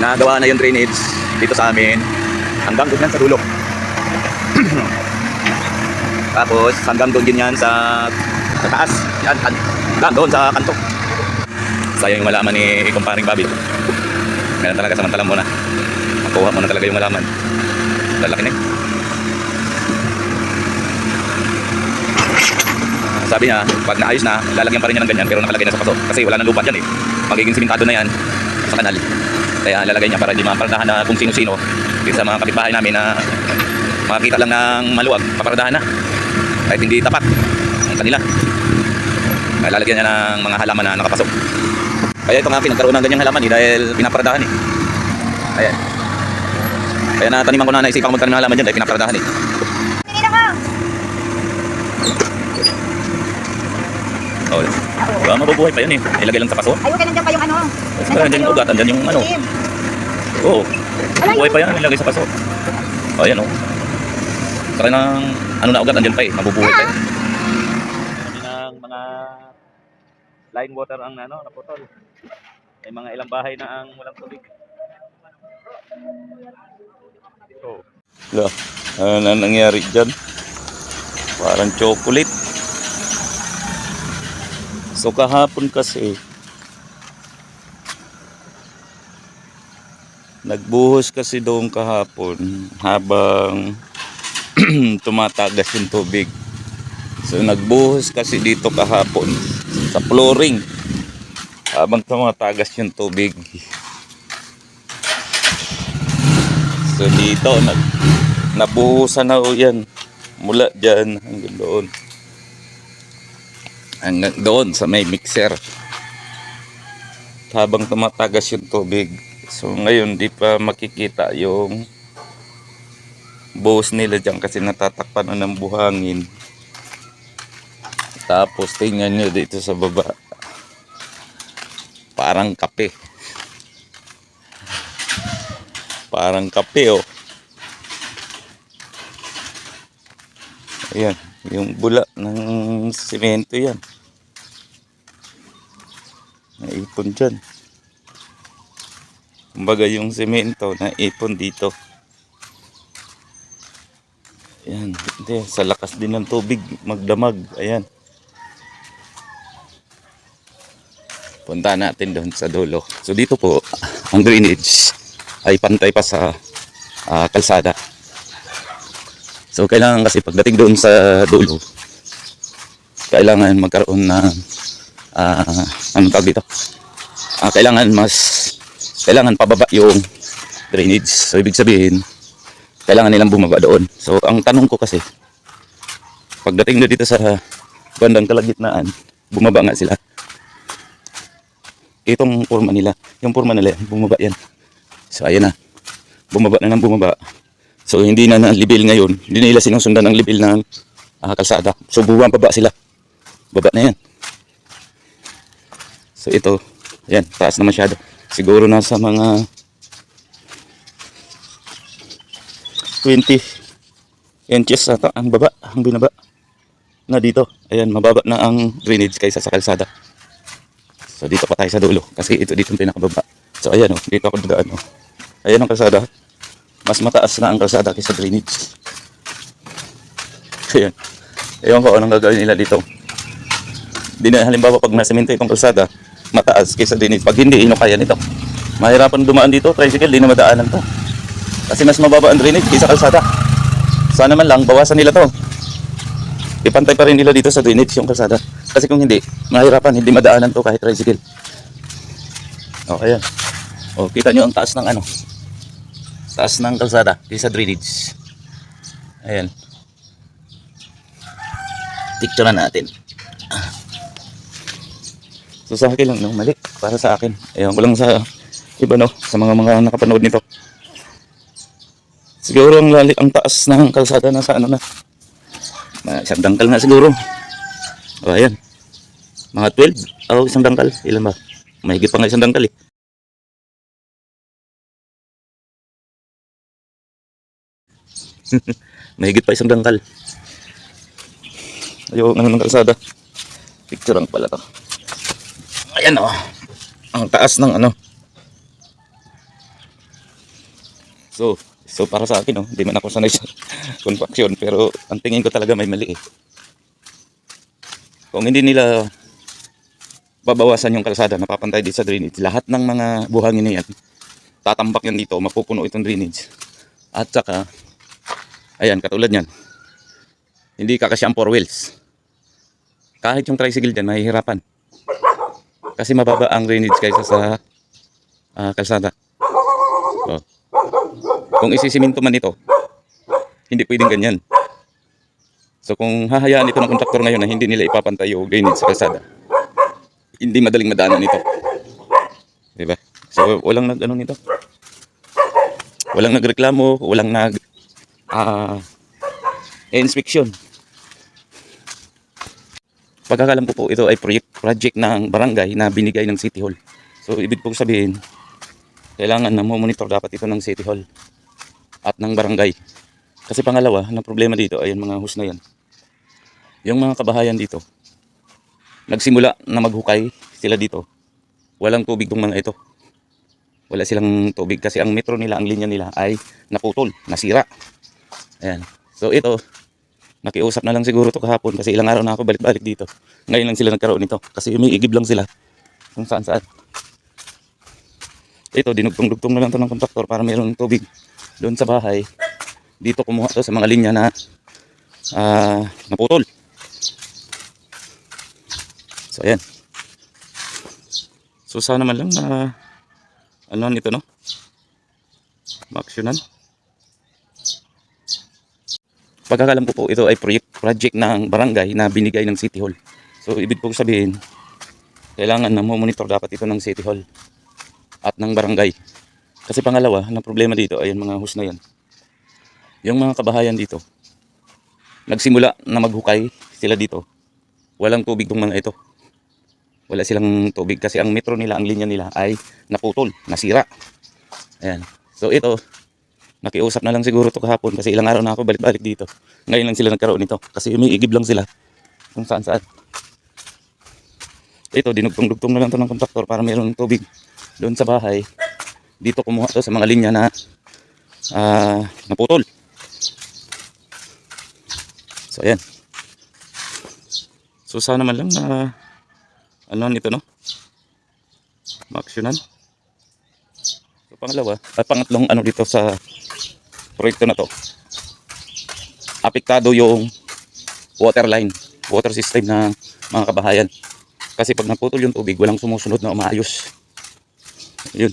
nagawa na yung drainage dito sa amin hanggang doon yan sa dulo. Tapos hanggang doon din yan sa, sa taas. Yan, han- hanggang doon sa kanto. Sayang yung malaman ni kumparing Bobby. Ganun talaga samantalang mo na. Makuha mo na talaga yung malaman. Lalaki na eh. Sabi niya, pag naayos na, lalagyan pa rin niya ng ganyan pero nakalagay na sa paso. Kasi wala nang lupa dyan eh. Magiging simentado na yan sa kanal. Kaya lalagay niya para hindi maparadahan na kung sino-sino. Kasi sa mga kapitbahay namin na makakita lang ng maluwag, paparadahan na. Kahit hindi tapat ang kanila. Kaya lalagyan niya ng mga halaman na nakapasok. Kaya ito nga pinagkaroon ng ganyang halaman eh dahil pinaparadahan eh. Ayan. Kaya nataniman ko na naisipan ko magtanim ng halaman dyan dahil pinaparadahan eh. Tingin ako. Oh, diba, mabubuhay pa yun eh. Ilagay lang sa paso. Ayun, kailan dyan pa yung ano? Kasi nandiyan yung ugat, yung ano. Oo. Wala Buhay yun. pa yan, ilagay sa paso. O, ayan o. Saka ng, ano na ugat, nandiyan pa eh, mabubuhay pa eh. ng mga line water ang ano, naputol. May mga ilang bahay na ang walang tubig. So, Lo, ano na nangyari dyan? Parang chocolate. So kahapon kasi, nagbuhos kasi doon kahapon habang tumatagas yung tubig. So nagbuhos kasi dito kahapon sa flooring habang tumatagas yung tubig. So dito nag nabuhusan na yan mula dyan hanggang doon. Hanggang doon sa may mixer. Habang tumatagas yung tubig. So ngayon di pa makikita yung buhos nila dyan kasi natatakpan na ng buhangin. Tapos tingnan nyo dito sa baba. Parang kape. Parang kape oh. Ayan, yung bula ng simento yan. Naipon dyan. Kumbaga yung simento naipon dito. Ayan, hindi, sa lakas din ng tubig, magdamag. Ayan. Punta natin doon sa dulo. So dito po, ang drainage ay pantay pa sa ah, kalsada. So kailangan kasi pagdating doon sa dulo, kailangan magkaroon ng ah anong tawag dito? Ah, kailangan mas kailangan pababa yung drainage. So ibig sabihin, kailangan nilang bumaba doon. So ang tanong ko kasi, pagdating doon dito sa bandang kalagitnaan, bumaba nga sila. Itong forma nila, yung forma nila, bumaba yan. So ayan na, bumaba na ng bumaba. So hindi na na-level ngayon. Hindi na nila sinusundan ang level ng ah, kalsada. So buwan pa ba sila? Baba na yan. So ito, yan, taas na masyado. Siguro nasa mga 20 inches ata ang baba, ang binaba. Na dito, ayan, mababa na ang drainage kaysa sa kalsada. So dito pa tayo sa dulo kasi ito dito yung pinakababa. So ayan oh, dito ako dadaan oh. Ayan ang kalsada mas mataas na ang kalsada kaysa drainage. Ayan. Ewan ko anong gagawin nila dito. Di na halimbawa pag nasemento itong kalsada, mataas kaysa drainage. Pag hindi, ino kaya nito. Mahirapan dumaan dito, tricycle, di na madaanan to. Kasi mas mababa ang drainage kaysa kalsada. Sana man lang, bawasan nila to. Ipantay pa rin nila dito sa drainage yung kalsada. Kasi kung hindi, mahirapan, hindi madaanan to kahit tricycle. O, ayan. O, kita nyo ang taas ng ano, taas ng kalsada di sa drainage ayan picture na natin so sa akin lang no, mali para sa akin. Ayan ko lang sa iba no sa mga mga nakapanood nito. Siguro ang lali ang taas ng kalsada na sa ano na. Isang dangkal na siguro. O ayan. Mga 12 o isang dangkal. Ilan ba? Mahigit pa nga isang dangkal eh. Mahigit pa isang dangkal. Ayaw, ano ng kalsada. Picture lang pala to. Ayan oh. Ang taas ng ano. So, so para sa akin, no, hindi man ako sanay sa compaction, pero ang tingin ko talaga may mali eh. Kung hindi nila babawasan yung kalsada, napapantay din sa drainage, lahat ng mga buhangin na yan, tatambak yan dito, mapupuno itong drainage. At saka, ayan, katulad yan, hindi kakasya ang four wheels. Kahit yung tricycle dyan, mahihirapan. Kasi mababa ang drainage kaysa sa ah, kalsada. Oh. Kung isisiminto man ito, hindi pwedeng ganyan. So kung hahayaan ito ng kontraktor ngayon na hindi nila ipapantay yung drainage sa kalsada, hindi madaling madaanan ito. Diba? So walang nag ano nito. Walang nagreklamo, walang nag ah inspection. Pagkakalam ko po ito ay project, project ng barangay na binigay ng City Hall. So ibig po sabihin, kailangan na monitor dapat ito ng City Hall at ng barangay. Kasi pangalawa, na problema dito ay mga hus na yan. Yung mga kabahayan dito, nagsimula na maghukay sila dito. Walang tubig tong mga ito. Wala silang tubig kasi ang metro nila, ang linya nila ay naputol, nasira. Ayan. So ito, nakiusap na lang siguro to kahapon kasi ilang araw na ako balik-balik dito. Ngayon lang sila nagkaroon nito kasi umiigib lang sila kung saan saan. Ito, dinugtong-dugtong na lang to ng kontraktor para mayroong tubig doon sa bahay. Dito kumuha to sa mga linya na ah, naputol. So, ayan. So, sana man lang na ano nito, no? Maaksyonan. Pagkakalam ko po, ito ay project, project ng barangay na binigay ng City Hall. So, ibig po sabihin, kailangan na monitor dapat ito ng City Hall at ng barangay. Kasi pangalawa, na problema dito ay mga hus na yan. Yung mga kabahayan dito, nagsimula na maghukay sila dito. Walang tubig tong mga ito. Wala silang tubig kasi ang metro nila, ang linya nila ay naputol, nasira. Ayan. So ito, nakiusap na lang siguro to kahapon kasi ilang araw na ako balik-balik dito. Ngayon lang sila nagkaroon nito kasi umiigib lang sila kung saan saan. Ito, dinugtong-dugtong na lang to ng kontraktor para mayroong tubig doon sa bahay. Dito kumuha to sa mga linya na ah, naputol. So ayan. So sana man lang na ano nito no? Maaksyonan. So pangalawa, at pangatlong ano dito sa proyekto na to. Apektado yung water line, water system ng mga kabahayan. Kasi pag naputol yung tubig, walang sumusunod na umaayos. Yun.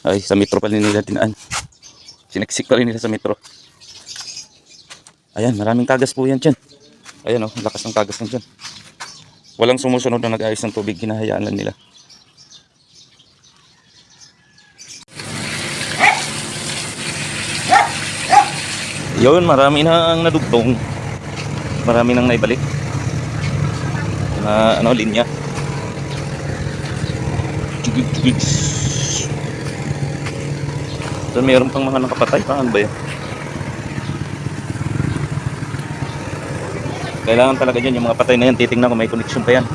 Ay, sa metro pa rin nila tinaan. Siniksik pa rin nila sa metro. Ayan, maraming tagas po yan dyan. Ayan oh, lakas ng tagas ng dyan. Walang sumusunod na nag-ayos ng tubig, hinahayaan lang nila. Yun, marami na ang nadugtong. Marami nang naibalik. Na ano, linya. Doon mayroon pang mga nakapatay. Paano ba yan? Kailangan talaga dyan yung mga patay na yan. Titingnan ko may connection pa yan.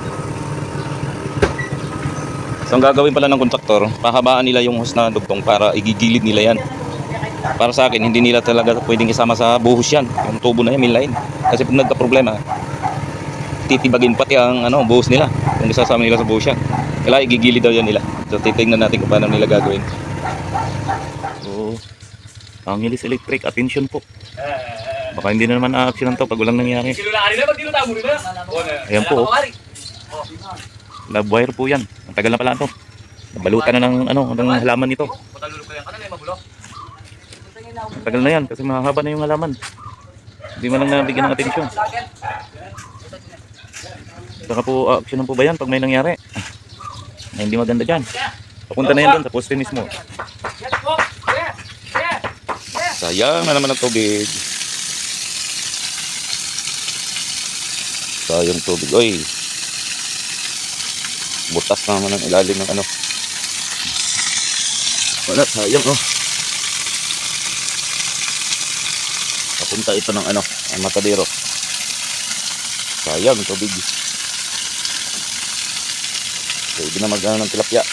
So ang gagawin pala ng kontraktor, pahabaan nila yung hose na dugtong para igigilid nila yan. Para sa akin, hindi nila talaga pwedeng isama sa buhos yan. Yung tubo na yan, may line. Kasi pag nagka-problema, titibagin pati ang ano, buhos nila. Kung isasama nila sa buhos yan. Kailangan igigilid daw yan nila. So titignan natin kung paano nila gagawin. So, Angelis Electric, attention po. Baka hindi na naman a-action to pag walang nangyari. Ayan po. Love wire po yan. Ang tagal na pala ito. Nabalutan na ng, ano, ng halaman ito. Patagulog ko yan. Ano na yung magulo? Ang tagal na yan kasi mahaba na yung halaman. Hindi man lang nabigyan ng atensyon. Saka po, action po ba yan pag may nangyari? Na hindi maganda dyan. Papunta na yan doon sa poste mismo. Sayang na naman ang tubig. Sayang tubig. Oy. Butas na naman ang ilalim ng ano. Wala, sayang oh. Papunta ito ng ano, matadero. Sayang tubig. Pwede na mag-ano ng tilapia.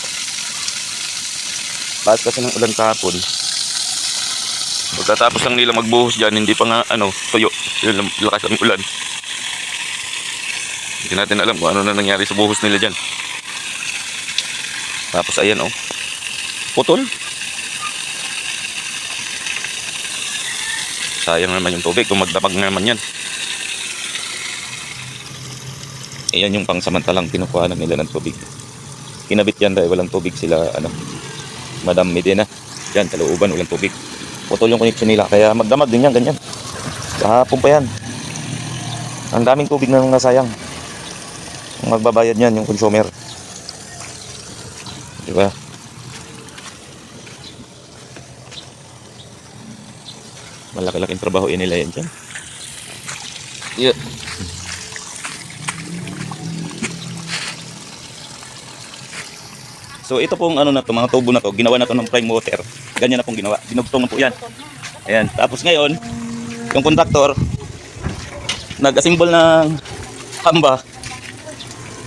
Bakit kasi ng ulan kahapon, Pagkatapos lang nila magbuhos dyan, hindi pa nga ano, tuyo. Yun, lam- lakas ang ulan. Hindi natin alam kung ano na nangyari sa buhos nila dyan. Tapos ayan oh. Putol. Sayang naman yung tubig kung magdamag naman yan. Ayan yung pangsamantalang kinukuha nila ng tubig. Kinabit yan dahil walang tubig sila ano. Madam Medina. Yan, kalooban, walang tubig. Putol yung connection nila. Kaya magdamag din yan, ganyan. Kahapon pa yan. Ang daming tubig na nasayang. Ang magbabayad yan, yung consumer. Di Malaki-laking trabaho yun nila yan dyan. Yeah. So ito pong ano na to, mga tubo na to, ginawa na to ng prime water. Ganyan na pong ginawa. Dinugtong na po yan. Ayan. Tapos ngayon, yung kontraktor, nag-assemble ng hamba.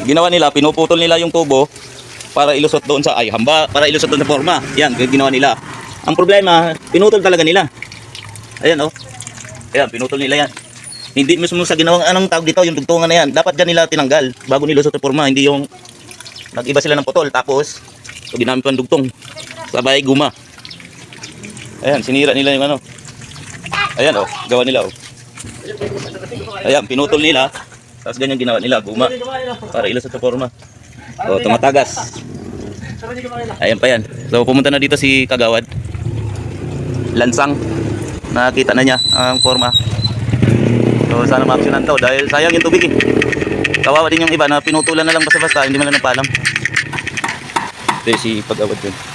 Ginawa nila, pinuputol nila yung tubo para ilusot doon sa ay hamba, para ilusot doon sa forma. Yan, ginawa nila. Ang problema, pinutol talaga nila. Ayan oh. Ayan, pinutol nila yan. Hindi mismo sa ginawang anong tawag dito, yung tugtungan na yan. Dapat dyan nila tinanggal bago nilusot sa forma, hindi yung nag-iba sila ng putol. Tapos so ginamit pa ng dugtong. Sabay guma. Ayan sinira nila yung ano. Ayan oh. Gawa nila oh. Ayan pinutol nila. Tapos ganyan ginawa nila guma. Para ilusot sa forma oh tumatagas. Ayan pa yan. So pumunta na dito si Kagawad. Lansang nakita na niya ang forma so sana ma-actionan daw dahil sayang yung tubig eh Kawawa din yung iba na pinutulan na lang basta-basta, hindi man lang nagpaalam. Ito si pag-awad yun.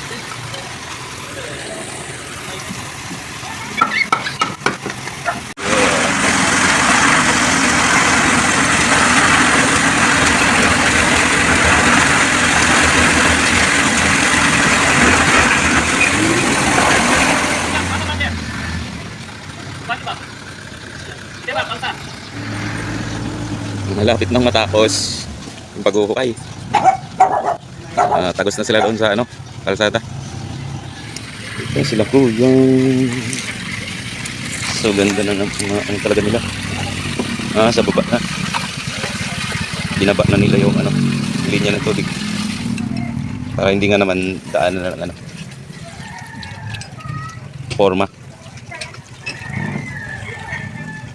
Malapit nang matapos yung paghuhukay. Ah, tagos na sila doon sa ano, kalsada. Ito sila kuyang. So ganda na ng mga ano talaga nila. Ah, sa baba na. Binaba na nila yung ano, linya ng tubig. Para hindi nga naman daanan na ng ano. Forma.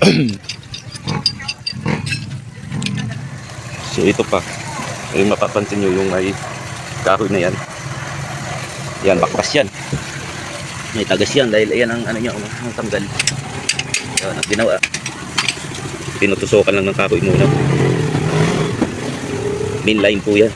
ito pa. Ay mapapansin nyo yung may kahoy na yan. Yan, bakbas yan. May tagas yan dahil ayan ang ano niya, ang tanggal. Yan ang ginawa. Tinutusokan lang ng kahoy muna. Main line po yan.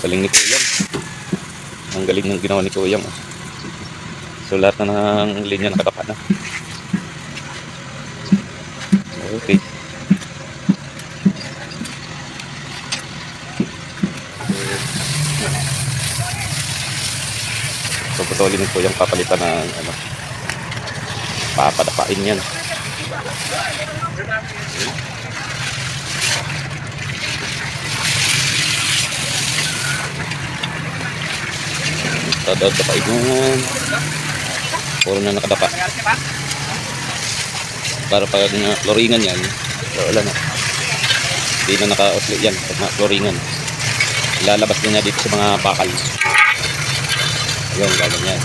Galing ni Kuyang. Ang galing ng ginawa ni Kuyang. oh. So lahat na ng linya nakatapa na. Okay. So putulin ni Kuyang papalitan ng ano. Papadapain yan. Tadad dapain yan. Puro na nakadapa. Para pag na floringan yan, wala na. Hindi na naka-osli yan pag na floringan. Lalabas na niya dito sa mga bakal. Ayun, gagawin yan.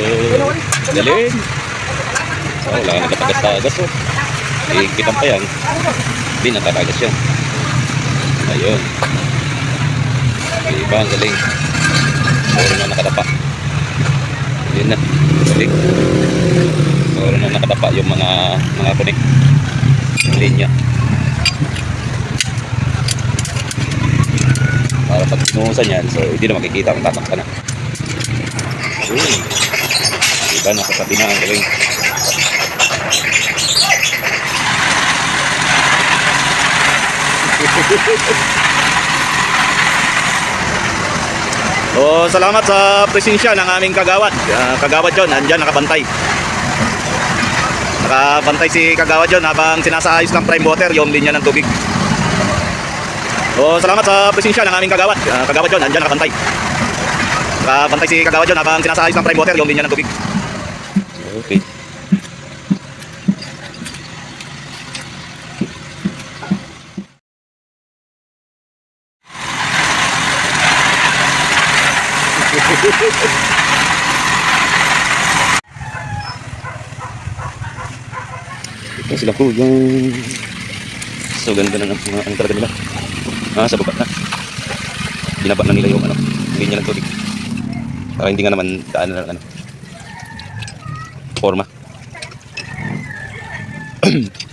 Eh, galing. Oh, wala ka nagkatagas-tagas oh. Ikitan pa yan. Hindi natatagas yan. Ayun. Diba, ang galing. Puro na nakadapa. Yun na. Galing. Puro na nakadapa yung mga mga connect. Yung linya. Para pag pinuhusan yan, so hindi na makikita kung tatak ka na. Yun. Diba, nasa tabi na ang galing. Oh, salamat sa presensya ng aming kagawad. Ah, kagawad John, andyan nakabantay. Nakabantay si kagawad John habang sinasayos ng prime water yung linya ng tubig. Oh, salamat sa presensya ng aming kagawad. Ah, kagawad John, andyan nakabantay. Nakabantay si kagawad John habang sinasayos ng prime water yung linya ng tubig. Okay. Yung so ganda na ng ano talaga nila? Ah sa baba na. Binaba na nila yung ano linya ng tubig. Para hindi nga naman daan na ano forma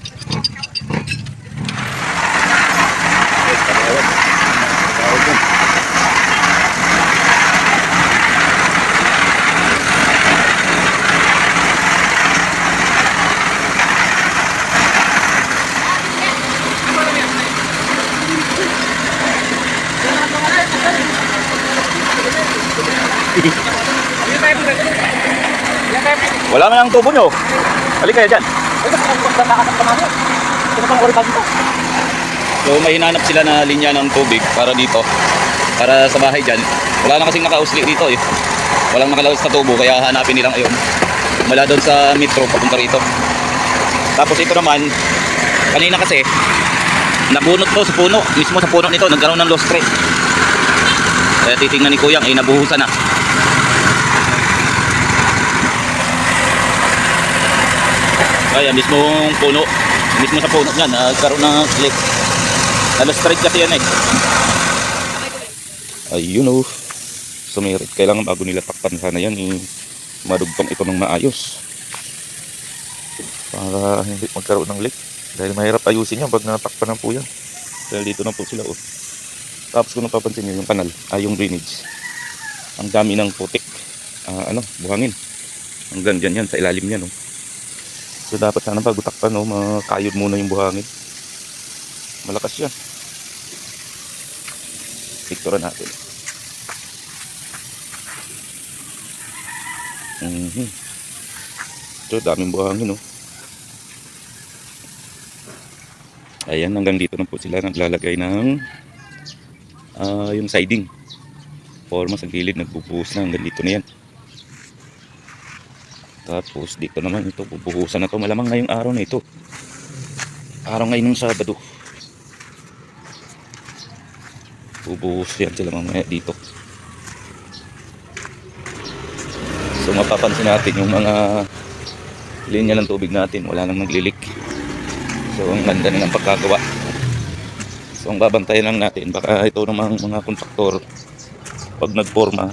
Wala man ang tubo nyo. Halika kayo dyan. So may hinanap sila na linya ng tubig para dito. Para sa bahay dyan. Wala na kasing nakausli dito eh. Walang nakalaos na tubo kaya hanapin nilang ayun. Mula doon sa metro papunta rito. Tapos ito naman, kanina kasi, nabunot to sa puno. Mismo sa puno nito, nagkaroon ng lost thread. Kaya titingnan ni Kuyang, ay nabuhusan na. Kaya mismong puno, mismo sa puno niyan, nagkaroon ng. Na lost thread kasi yan eh. Ayun oh. Sumirit. Kailangan bago nila takpan sana yan eh, madugtong ito ng maayos. Para hindi magkaroon ng leak. Dahil mahirap ayusin yan pag natakpan ng po yan. Dahil dito na po sila oh. Tapos kung napapansin nyo yung kanal, ay yung drainage. Ang dami ng putik. Ah, ano, buhangin. Hanggang dyan yan, sa ilalim yan oh. So dapat sana bago takpan oh, makayod muna yung buhangin. Malakas yan. Picturean natin. Mhm. So, daming buhangin, no? Ayan, hanggang dito na po sila naglalagay ng ah yung siding. Forma sa gilid, nagbubuhos na hanggang dito na yan. Tapos, dito naman ito, bubuhusan na to. Malamang ngayong araw na ito. Araw ngayon ng Sabado. Bubuhos yan sila mamaya dito. So mapapansin natin yung mga linya ng tubig natin, wala nang naglilik. So ang ganda na ng pagkagawa. So ang babantayan lang natin, baka ito namang mga kontraktor pag nagforma.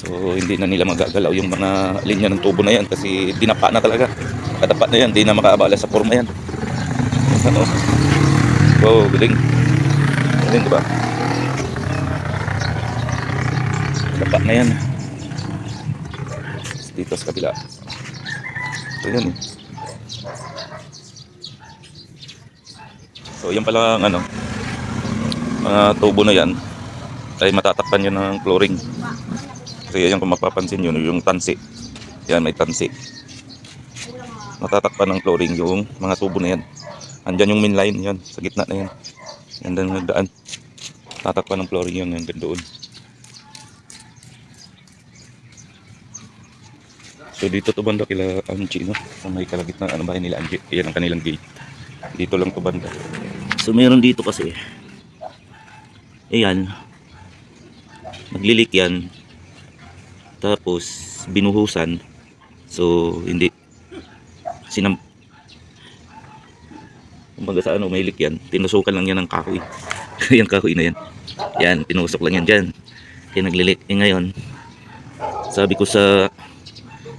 So hindi na nila magagalaw yung mga linya ng tubo na yan kasi dinapa na talaga. Kadapa na yan, hindi na makaabala sa forma yan. Ano? Wow, galing. Galing diba? Dapa na yan. Dito sa kabila. So yan eh. So yan pala ang ano. Mga tubo na yan. Ay matatakpan yun ng flooring. Kasi yan kung mapapansin yun, yung tansi. Yan may tansi. Matatakpan ng flooring yung mga tubo na yan. Andyan yung main line yan. Sa gitna na yan. Yan din nagdaan. Tatakpan ng flooring yun hanggang doon. So dito to banda kila Angie no. Sa may kalagitnaan ano bahay nila Angie. Yan ang kanilang gate. Dito lang to banda. So meron dito kasi. Ayan. Naglilik yan. Tapos binuhusan. So hindi sinam Kumbaga sa ano leak yan. Tinusukan lang yan ng kahoy. yung kahoy na yan. Yan, tinusok lang yan dyan. Kaya naglilik. Eh ngayon, sabi ko sa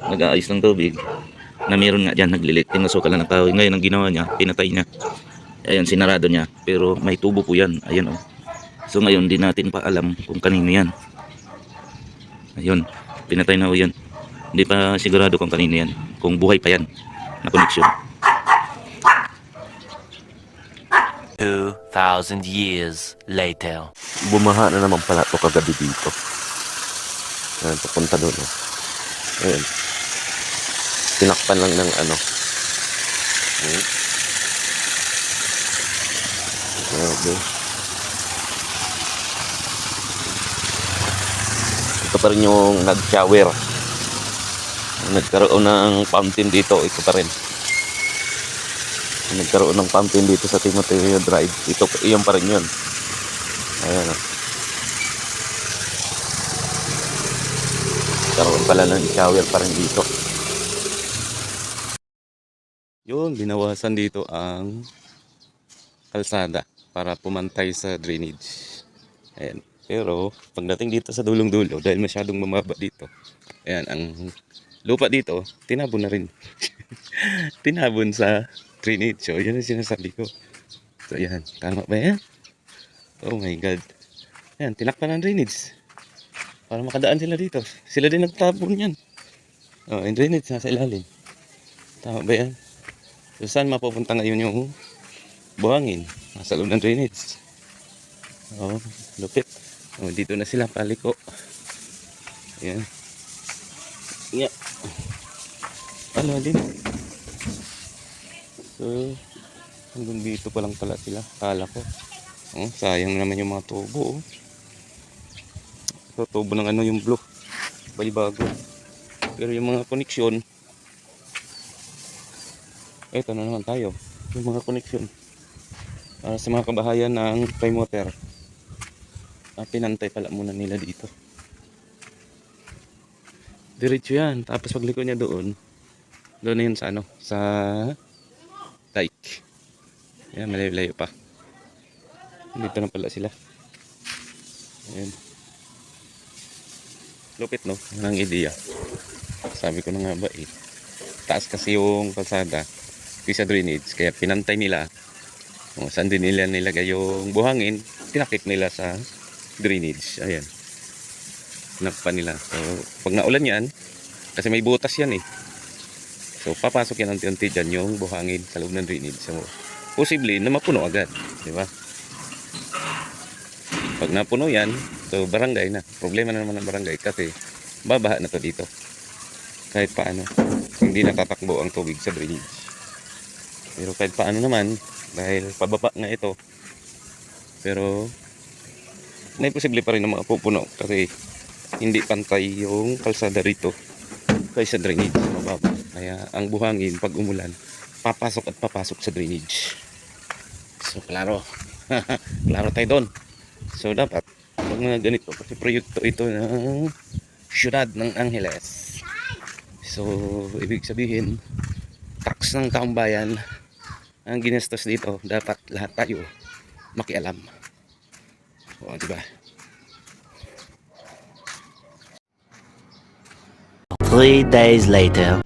nag-aayos ng tubig na meron nga dyan naglilik. Tinusukan lang ng kahoy. Ngayon ang ginawa niya, pinatay niya. Ayan, sinarado niya. Pero may tubo po yan. Ayan oh. So ngayon, di natin pa alam kung kanino yan. Ayun, pinatay na ho yan. Hindi pa sigurado kung kanino yan. Kung buhay pa yan na koneksyon. 2,000 years later. bumaha na naman pala to kagabi dito. Ayan, papunta doon. Oh. Ayan. Tinakpan lang ng ano. Ayan. Grabe. Ito pa rin yung nag-shower. Nagkaroon ng fountain dito. Ito pa rin. Nagkaroon ng fountain dito sa Timoteo Drive. Ito, iyon pa rin yun. Ayan o. Karoon pala ng shower pa rin dito. Yun, binawasan dito ang kalsada para pumantay sa drainage. Ayan. Pero, pagdating dito sa dulong-dulo, dahil masyadong mamaba dito, ayan, ang lupa dito, tinabon na rin. tinabon sa drainage. So, yun ang sinasabi ko. So, ayan. Tama ba yan? Oh my God. Ayan, tinakpan ng drainage. Para makadaan sila dito. Sila din nagtapon yan. Oh, yung drainage nasa ilalim. Tama ba yan? So, saan mapupunta ngayon yung buhangin? Nasa loob ng drainage. Oh, lupit. Oh, dito na sila, paliko. Ayan. Yeah. Ano din? So, hanggang dito pa lang pala sila. Kala ko. Oh, sayang naman yung mga tubo. Oh. Ito, tubo ng ano yung blue. Balibago. Pero yung mga koneksyon, ito na naman tayo. Yung mga koneksyon. Para sa mga kabahayan ng prime water. Ah, pinantay pala muna nila dito. Diretso yan. Tapos pagliko niya doon, doon na yun sa ano, sa dike. Yan, malayo-layo pa. Dito na pala sila. Ayan. Lupit no, ng ideya. Sabi ko na nga ba eh. Taas kasi yung kalsada, sa drainage, kaya pinantay nila. Kung saan din nila nilagay yung buhangin, tinakip nila sa drainage. Ayan. Tinakpan nila. So, pag naulan yan, kasi may butas yan eh. So, papasok yan unti-unti dyan yung buhangin sa loob ng drainage. So, posible na mapuno agad. Di ba? Pag napuno yan, so barangay na. Problema na naman ng barangay kasi babaha na to dito. Kahit paano, hindi natatakbo ang tubig sa drainage. Pero kahit paano naman, dahil pababa nga ito, pero may posible pa rin na mapupuno kasi hindi pantay yung kalsada rito kaysa drainage mababa. Kaya ang buhangin pag umulan, papasok at papasok sa drainage. So, klaro. klaro tayo doon. So, dapat, pag mga ganito, kasi proyekto ito ng syudad ng Angeles. So, ibig sabihin, tax ng taong bayan ang ginastos dito, dapat lahat tayo makialam. O, di ba? Three days later.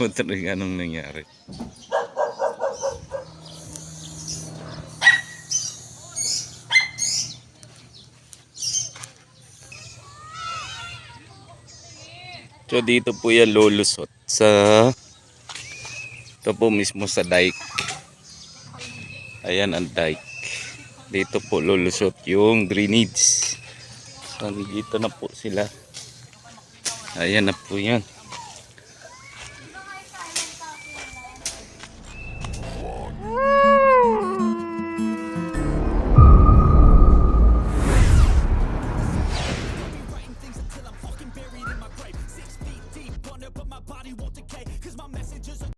Punta rin anong nangyari. So dito po yan lulusot sa ito po mismo sa dike. Ayan ang dike. Dito po lulusot yung drainage. So dito na po sila. Ayan na po yan.